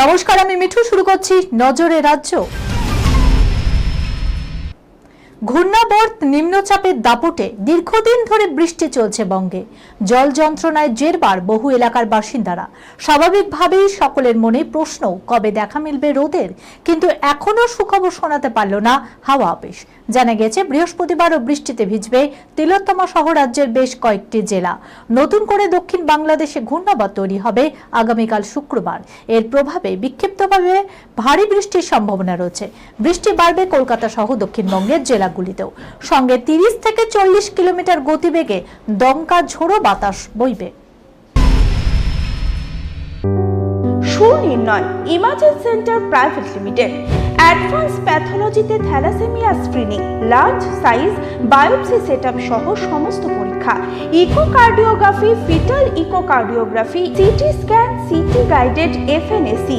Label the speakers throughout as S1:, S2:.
S1: নমস্কার আমি মিঠু। শুরু করছি নজরে রাজ্য। নিম্নচাপের দাপটে দীর্ঘদিন ধরে বৃষ্টি চলছে বঙ্গে। জল যন্ত্রণায় জেরবার বহু এলাকার বাসিন্দারা। স্বাভাবিকভাবেই সকলের মনে প্রশ্ন, কবে দেখা মিলবে রোদের? কিন্তু এখনও সুখবর শোনাতে পারল না হাওয়া অফিস। জানা গেছে বৃহস্পতিবারও বৃষ্টিতে ভিজবে তিলোত্তমা সহ রাজ্যের বেশ কয়েকটি জেলা। নতুন করে দক্ষিণ বাংলাদেশে ঘূর্ণাবর্ত তৈরি হবে আগামীকাল শুক্রবার। এর প্রভাবে বিক্ষিপ্তভাবে ভারী বৃষ্টির সম্ভাবনা রয়েছে। বৃষ্টি বাড়বে কলকাতা সহ দক্ষিণবঙ্গের জেলাগুলিতেও। সঙ্গে তিরিশ থেকে চল্লিশ কিলোমিটার গতিবেগে দমকা ঝোড়ো বাতাস বইবে।
S2: Sunirnoy imaging center private limited. Advance প্যাথোলজিতে thalassaemia screening, large size biopsy setup সহ সমস্ত পরীক্ষা। Echocardiography, fetal echocardiography, CT scan, CT guided FNAC.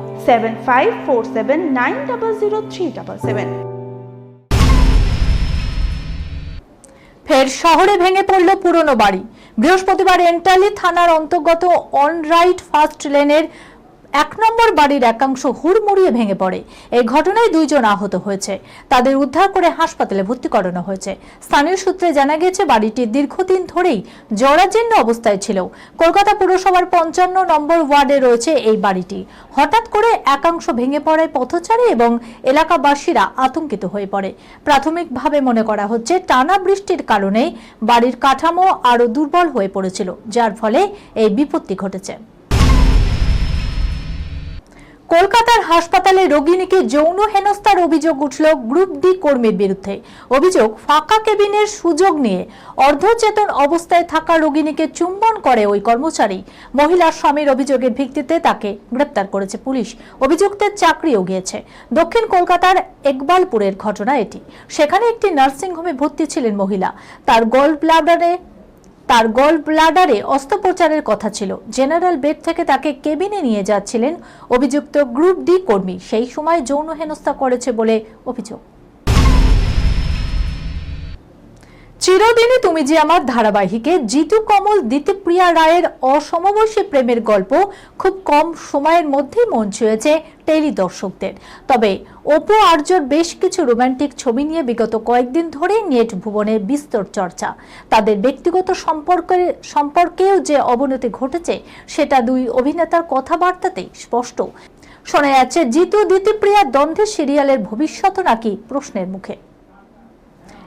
S2: seven five four seven nine double zero three double seven
S1: ফের শহরে ভেঙে পড়ল পুরনো বাড়ি। বৃহস্পতিবার এন্টালি থানার অন্তর্গত অনরাইট ফার্স্ট লেনের এক নম্বর বাড়ির একাংশ হুড়মুড়িয়ে ভেঙে পড়ে। এই ঘটনায় দুইজন আহত হয়েছে। তাদের উদ্ধার করে হাসপাতালে ভর্তি করানো হয়েছে। স্থানীয় সূত্রে জানা গেছে, বাড়িটি দীর্ঘদিন ধরেই জরাজীর্ণ অবস্থায় ছিল। কলকাতা পুরসভার পঞ্চান্ন নম্বর ওয়ার্ডে রয়েছে এই বাড়িটি। হঠাৎ করে একাংশ ভেঙে পড়ায় পথচারী এবং এলাকাবাসীরা আতঙ্কিত হয়ে পড়ে। প্রাথমিকভাবে মনে করা হচ্ছে, টানা বৃষ্টির কারণে বাড়ির কাঠামো আরও দুর্বল হয়ে পড়েছিল, যার ফলে এই বিপত্তি ঘটেছে। কলকাতার হাসপাতালে রোগিণীকে যৌন হেনস্থার অভিযোগ উঠল গ্রুপ ডি কর্মীর বিরুদ্ধে। অভিযোগ, ফাঁকা কেবিনের সুযোগ নিয়ে অর্ধচেতন অবস্থায় থাকা রোগিণীকে চুম্বন করে ওই কর্মচারী। মহিলার স্বামীর অভিযোগের ভিত্তিতে তাকে গ্রেপ্তার করেছে পুলিশ। অভিযুক্তের চাকরিও গিয়েছে। দক্ষিণ কলকাতার একবালপুরের ঘটনা এটি। সেখানে একটি নার্সিংহোমে ভর্তি ছিলেন মহিলা। তার গল ব্লাডারে তার গল ব্লাডারে অস্ত্রোপচারের কথা ছিল। জেনারেল বেড থেকে তাকে কেবিনে নিয়ে যাচ্ছিলেন অভিযুক্ত গ্রুপ ডি কর্মী। সেই সময় যৌন হেনস্থা করেছে বলে অভিযোগ। চিরদিনই তুমি যে আমার ধারাবাহিকে জিতু কমল দিতিপ্রিয়া রায়ের অসমবয়সী প্রেমের গল্প খুব কম সময়ের মধ্যেই মন ছুঁয়েছে টেলি দর্শকদের। তবে অপু আর্যর বেশ কিছু রোমান্টিক ছবি নিয়ে বিগত কয়েকদিন ধরেই নেট ভুবনে বিস্তর চর্চা। তাদের ব্যক্তিগত সম্পর্কে, সম্পর্কেও যে অবনতি ঘটেছে, সেটা দুই অভিনেতার কথাবার্তাতেই স্পষ্ট। শোনা যাচ্ছে, জিতু দিতিপ্রিয়া দ্বন্দ্বের সিরিয়ালের ভবিষ্যৎ নাকি প্রশ্নের মুখে।